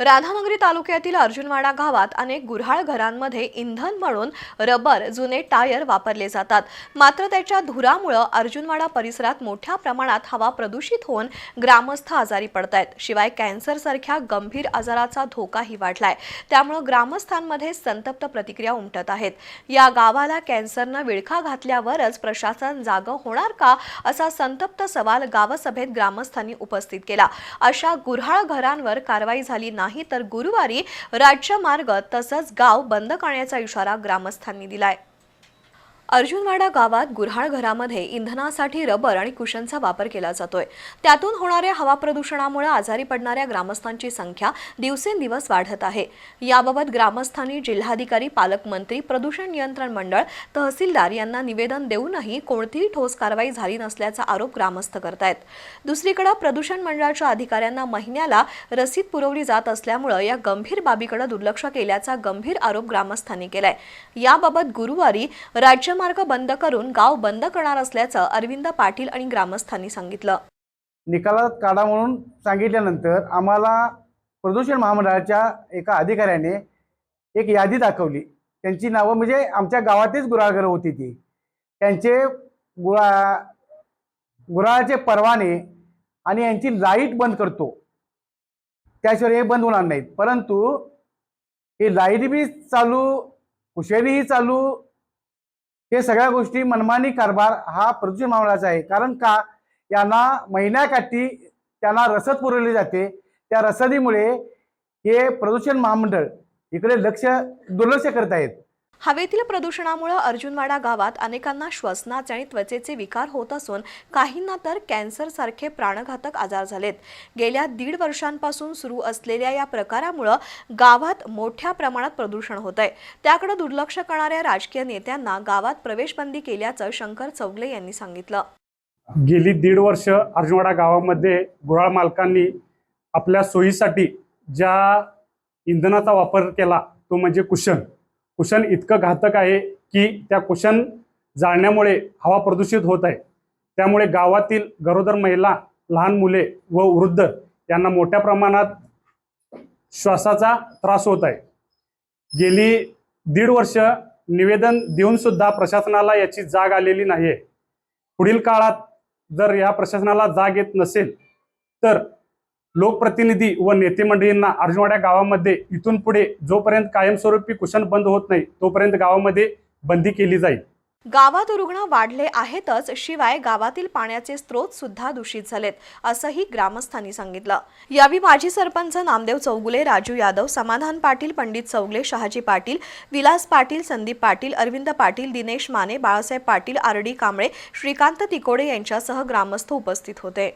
राधानगरी तालुक्यातील अर्जुनवाडा गावात अनेक गुऱ्हाळ घरांमध्ये इंधन म्हणून रबर जुने टायर वापरले जातात. मात्र त्याच्या धुरामुळं अर्जुनवाडा परिसरात मोठ्या प्रमाणात हवा प्रदूषित होऊन ग्रामस्थ आजारी पडत आहेत शिवाय कॅन्सरसारख्या गंभीर आजाराचा धोकाही वाढलाय. त्यामुळं ग्रामस्थांमध्ये संतप्त प्रतिक्रिया उमटत आहेत. या गावाला कॅन्सरनं विळखा घातल्यावरच प्रशासन जागं होणार का असा संतप्त सवाल गावसभेत ग्रामस्थांनी उपस्थित केला. अशा गुऱ्हाळ घरांवर कारवाई झाली नाही. तर गुरुवारी राज्य मार्ग तसंच गाव बंद करण्याचा इशारा ग्रामस्थांनी दिलाय. अर्जुनवाडा गावात गुऱ्हाळ घरामध्ये इंधनासाठी रबर आणि कुशनचा वापर केला जातोय. त्यातून होणाऱ्या हवा प्रदूषणामुळे आजारी पडणाऱ्या ग्रामस्थांची संख्या दिवसेंदिवस वाढत आहे. याबाबत ग्रामस्थांनी जिल्हाधिकारी पालकमंत्री प्रदूषण नियंत्रण मंडळ तहसीलदार यांना निवेदन देऊनही कोणतीही ठोस कारवाई झाली नसल्याचा आरोप ग्रामस्थ करतायत. दुसरीकडे प्रदूषण मंडळाच्या अधिकाऱ्यांना महिन्याला रसीद पुरवली जात असल्यामुळं या गंभीर बाबीकडे दुर्लक्ष केल्याचा गंभीर आरोप ग्रामस्थांनी केलाय. याबाबत गुरुवारी राज्य राज्यमार्ग बंद करून गाव बंद करणार असल्याचं अरविंद पाटील आणि ग्रामस्थांनी सांगितलं. निकालात काढा म्हणून सांगितल्यानंतर आम्हाला प्रदूषण महामंडळाच्या एका अधिकाऱ्याने एक यादी दाखवली. त्यांची नावं म्हणजे आमच्या गावातच गुराळघरं होती ती. त्यांचे गुळा गुराळाचे परवाने आणि यांची लाइट बंद करतो. त्याशिवाय हे बंद होणार नाहीत. परंतु हे लाइट बी चालू कुशेरीही चालू हे सगळ्या गोष्टी मनमानी कारभार हा प्रदूषण महामंडळाचा आहे. कारण का? यांना महिन्याकाठी त्यांना रसद पुरवली जाते. त्या रसदीमुळे हे प्रदूषण महामंडळ इकडे लक्ष दुर्लक्ष करत आहेत. हवेतील प्रदूषणामुळे अर्जुनवाडा गावात अनेकांना श्वसनाचे आणि त्वचेचे विकार होत असून काहींना तर कॅन्सर सारखे प्राणघातक आजार झालेत. गेल्या दीड वर्षांपासून सुरू असलेल्या या प्रकारामुळं गावात मोठ्या प्रमाणात प्रदूषण होत आहे त्याकडे दुर्लक्ष करणाऱ्या राजकीय नेत्यांना गावात प्रवेशबंदी केल्याचं शंकर चौगले यांनी सांगितलं. गेली दीड वर्ष अर्जुनवाडा गावामध्ये गुराळ मालकांनी आपल्या सोयीसाठी ज्या इंधनाचा वापर केला तो म्हणजे कुशन. कुशन इतकं घातक आहे की त्या कुशन जाळण्यामुळे हवा प्रदूषित होत आहे. त्यामुळे गावातील गरोदर महिला लहान मुले व वृद्ध यांना मोठ्या प्रमाणात श्वासाचा त्रास होत आहे. गेली दीड वर्ष निवेदन देऊनसुद्धा प्रशासनाला याची जाग आलेली नाही आहे पुढील काळात जर या प्रशासनाला जाग येत नसेल तर लोकप्रतिनिधी व नेते मंडळींना अर्जुनवाड्या गावामध्ये इथून पुढे जोपर्यंत कायमस्वरूपी कुशन बंद होत नाही तोपर्यंत गावामध्ये बंदी केली जाईल. गावात रुग्ण वाढले आहेतच शिवाय गावातील पाण्याचे स्रोत सुद्धा दूषित झालेत असंही ग्रामस्थांनी सांगितलं. यावेळी माजी सरपंच नामदेव चौगुले राजू यादव समाधान पाटील पंडित चौगुले शहाजी पाटील विलास पाटील संदीप पाटील अरविंद पाटील दिनेश माने बाळासाहेब पाटील आर डी कांबळे श्रीकांत तिकोडे यांच्यासह ग्रामस्थ उपस्थित होते.